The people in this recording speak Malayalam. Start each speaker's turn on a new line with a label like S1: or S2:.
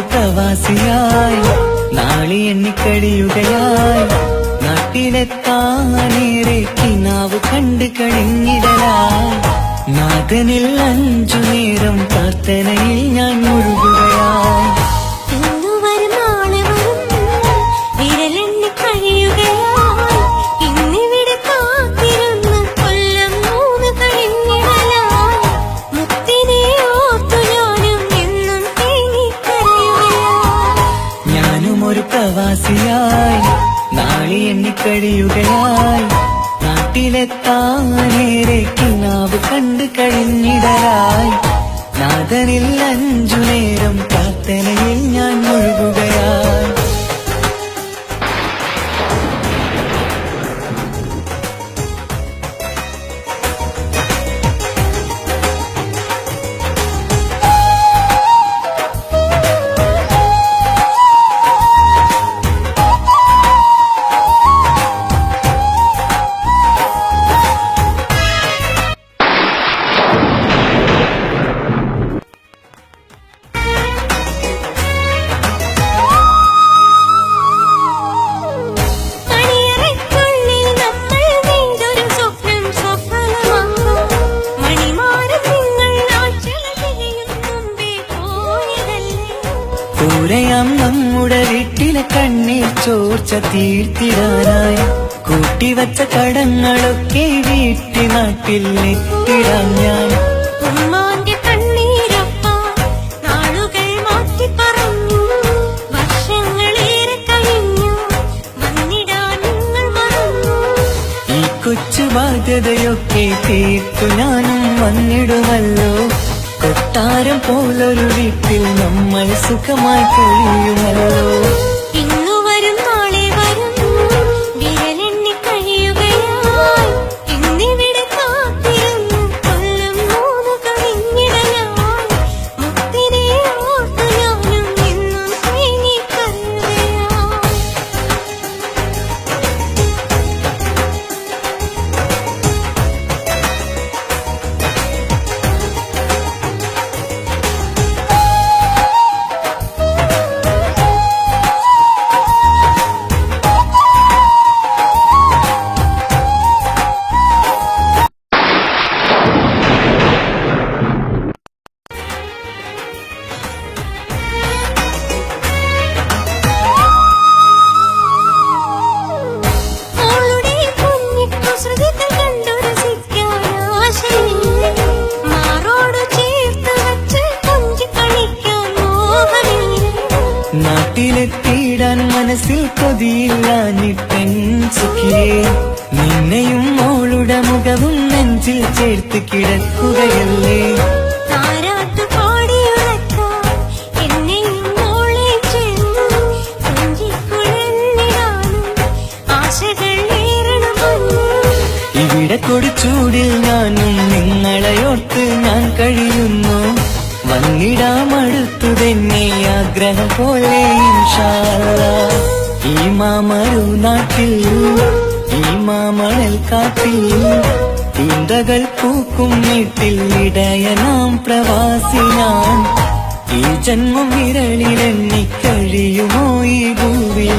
S1: പ്രവാസിയായി. നാളി എണ്ണിക്കഴിയുകയായി നാട്ടിലെത്താനേറെ കിനാവ് കണ്ട് കഴിഞ്ഞിടലായി നാഥനിൽ അഞ്ചു നേരം പ്രാർത്ഥനയിൽ ഞാൻ മുഴുകുകയായി. പ്രവാസിയായി നാളെ എണ്ണിക്കഴിയുകയായി. നാട്ടിലെത്താനേറെ കിനാവ് കണ്ടു കഴിഞ്ഞിടലായി. നാഥനിൽ അഞ്ചു കൂരയാം നമ്മുടെ വീട്ടിലെ കണ്ണീർ ചോർച്ച തീർത്തിടാനായി കൂട്ടിവച്ച കടങ്ങളൊക്കെ വീട്ടി നാട്ടിൽ എത്തിടാം ഞാൻ കൊച്ചു ബാധ്യതയൊക്കെ തീർത്തു ഞാനും വന്നിടുമല്ലോ. കൊട്ടാരം പോലൊരു വീട്ടിൽ നമ്മൾ സുഖമായി കഴിയുമല്ലോ നാട്ടിലെത്തിയിടാൻ മനസ്സിൽ കൊതിയില്ലാനിട്ടൻ സുഖിയേ. നിന്നെയും മോളുടെ മുഖവും നെഞ്ചിൽ ചേർത്ത് കിടക്കുകയല്ലേ. ഇവിടെ കൊടുച്ചൂടിൽ ഞാനും നിങ്ങളെയോർത്ത് ഞാൻ കഴിയുന്നു. വന്നിടാമടുത്തു തന്നെ ആഗ്രഹം പോലെ. ഈ മാമരു നാട്ടിൽ ഈ മാമണൽ കാട്ടിൽ തീന്തകൾ പൂക്കും വീട്ടിൽ ഇടയനാം പ്രവാസി ഞാൻ ഈ ജന്മം വിരളിലെണ്ണി കഴിയുമോ ഈ ഭൂവിൽ